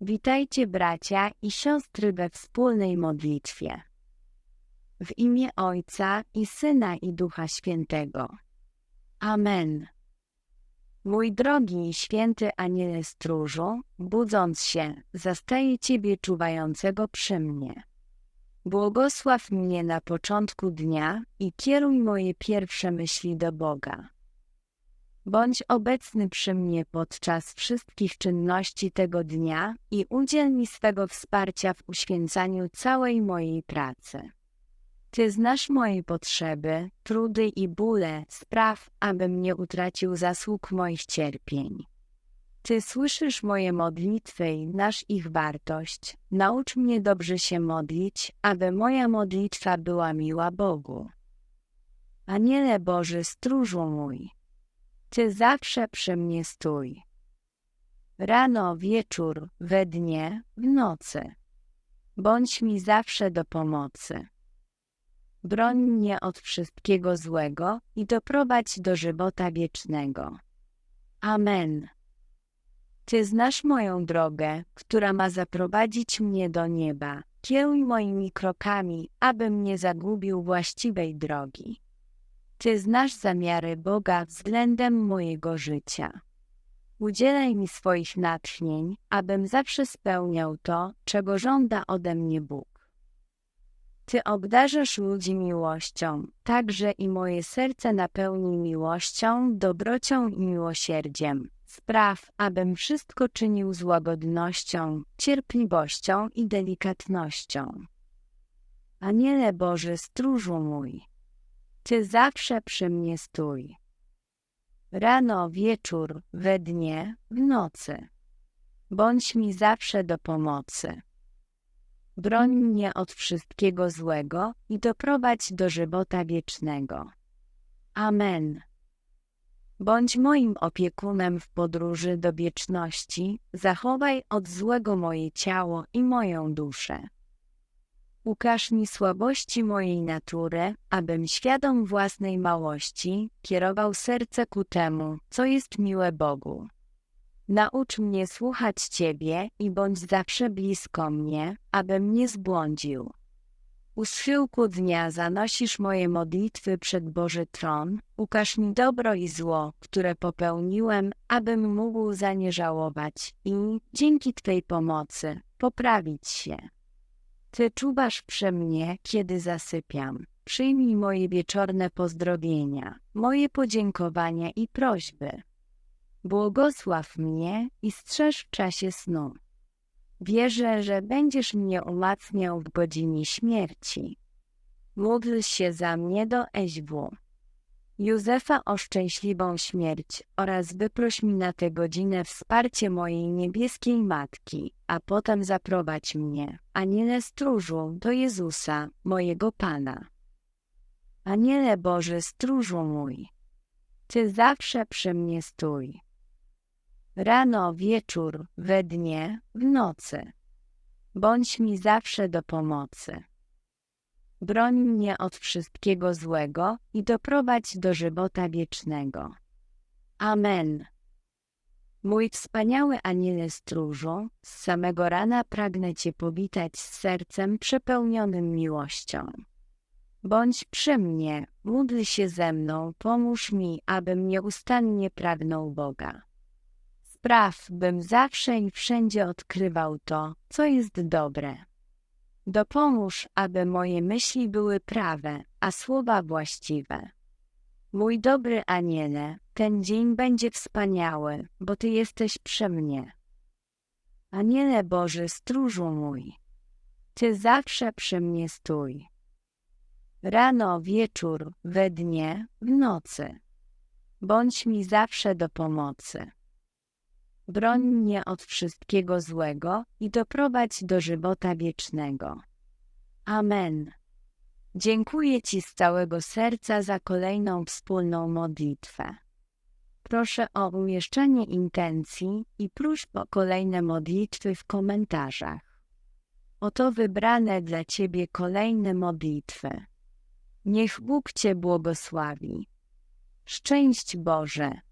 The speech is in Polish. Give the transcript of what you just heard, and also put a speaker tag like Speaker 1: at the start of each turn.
Speaker 1: Witajcie bracia i siostry we wspólnej modlitwie. W imię Ojca i Syna i Ducha Świętego. Amen. Mój drogi i święty aniele stróżu, budząc się, zastaję Ciebie czuwającego przy mnie. Błogosław mnie na początku dnia i kieruj moje pierwsze myśli do Boga. Bądź obecny przy mnie podczas wszystkich czynności tego dnia i udziel mi swego wsparcia w uświęcaniu całej mojej pracy. Ty znasz moje potrzeby, trudy i bóle, spraw, abym nie utracił zasług moich cierpień. Ty słyszysz moje modlitwy i znasz ich wartość. Naucz mnie dobrze się modlić, aby moja modlitwa była miła Bogu. Aniele Boży, stróżu mój, Ty zawsze przy mnie stój. Rano, wieczór, we dnie, w nocy. Bądź mi zawsze do pomocy. Broń mnie od wszystkiego złego i doprowadź do żywota wiecznego. Amen. Ty znasz moją drogę, która ma zaprowadzić mnie do nieba. Kieruj moimi krokami, abym nie zagubił właściwej drogi. Ty znasz zamiary Boga względem mojego życia. Udzielaj mi swoich natchnień, abym zawsze spełniał to, czego żąda ode mnie Bóg. Ty obdarzasz ludzi miłością, także i moje serce napełni miłością, dobrocią i miłosierdziem. Spraw, abym wszystko czynił z łagodnością, cierpliwością i delikatnością. Aniele Boży, stróżu mój, Ty zawsze przy mnie stój. Rano, wieczór, we dnie, w nocy. Bądź mi zawsze do pomocy. Broń mnie od wszystkiego złego i doprowadź do żywota wiecznego. Amen. Bądź moim opiekunem w podróży do wieczności, zachowaj od złego moje ciało i moją duszę. Ukaż mi słabości mojej natury, abym świadom własnej małości kierował serce ku temu, co jest miłe Bogu. Naucz mnie słuchać Ciebie i bądź zawsze blisko mnie, abym nie zbłądził. U schyłku dnia zanosisz moje modlitwy przed Boży Tron, ukaż mi dobro i zło, które popełniłem, abym mógł za nie żałować i, dzięki Twej pomocy, poprawić się. Ty czuwasz przy mnie, kiedy zasypiam. Przyjmij moje wieczorne pozdrowienia, moje podziękowania i prośby. Błogosław mnie i strzeż w czasie snu. Wierzę, że będziesz mnie umacniał w godzinie śmierci. Módl się za mnie do SW. Józefa o szczęśliwą śmierć oraz wyproś mi na tę godzinę wsparcie mojej niebieskiej Matki, a potem zaprowadź mnie, aniele stróżu, do Jezusa, mojego Pana. Aniele Boży, stróżu mój, Ty zawsze przy mnie stój. Rano, wieczór, we dnie, w nocy. Bądź mi zawsze do pomocy. Broń mnie od wszystkiego złego i doprowadź do żywota wiecznego. Amen. Mój wspaniały aniele stróżu, z samego rana pragnę Cię powitać z sercem przepełnionym miłością. Bądź przy mnie, módl się ze mną, pomóż mi, abym nieustannie pragnął Boga. Spraw, bym zawsze i wszędzie odkrywał to, co jest dobre. Dopomóż, aby moje myśli były prawe, a słowa właściwe. Mój dobry aniele, ten dzień będzie wspaniały, bo Ty jesteś przy mnie. Aniele Boży, stróżu mój, Ty zawsze przy mnie stój. Rano, wieczór, we dnie, w nocy. Bądź mi zawsze do pomocy. Broń mnie od wszystkiego złego i doprowadź do żywota wiecznego. Amen. Dziękuję Ci z całego serca za kolejną wspólną modlitwę. Proszę o umieszczenie intencji i próśb o kolejne modlitwy w komentarzach. Oto wybrane dla Ciebie kolejne modlitwy. Niech Bóg Cię błogosławi. Szczęść Boże!